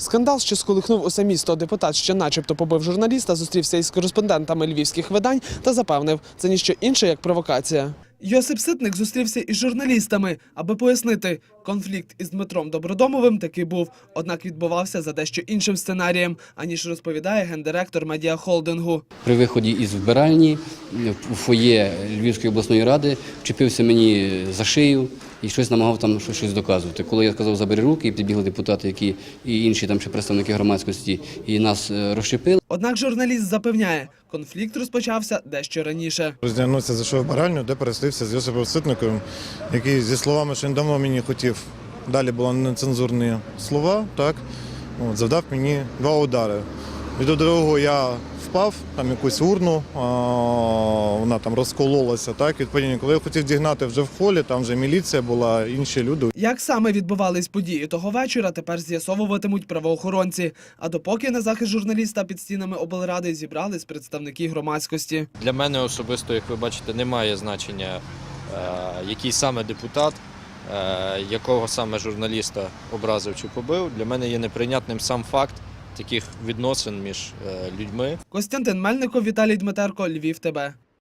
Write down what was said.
Скандал, що сколихнув усе місто, депутат, що начебто побив журналіста, зустрівся із кореспондентами львівських видань та запевнив, це ніщо інше, як провокація. Йосип Ситник зустрівся із журналістами, аби пояснити, конфлікт із Дмитром Добродомовим таки був, однак відбувався за дещо іншим сценарієм, аніж розповідає гендиректор медіахолдингу. При виході із вбиральні у фоє Львівської обласної ради вчепився мені за шию і щось намагав там щось, щось доказувати. Коли я сказав забери руки, і підбігли депутати, які і інші там ще представники громадськості, і нас е, розщепили. Однак журналіст запевняє, конфлікт розпочався дещо раніше. Роздягнувся, зайшов в баральню, де переслився з Йосипом Ситником, який зі словами, що він давно мені хотів. Далі були нецензурні слова, так? От, завдав мені два удари. Від другого я впав, там якусь урну, а, вона там розкололася. Так? Відповідно, коли я хотів дігнати вже в холі, там вже міліція була, інші люди. Як саме відбувались події того вечора, тепер з'ясовуватимуть правоохоронці. А допоки на захист журналіста під стінами облради зібрались представники громадськості. Для мене особисто, як ви бачите, немає значення, е, який саме депутат, е, якого саме журналіста образив чи побив. Для мене є неприйнятним сам факт таких відносин між е, людьми. Костянтин Мельников, Віталій Дмитерко, Львів ТБ.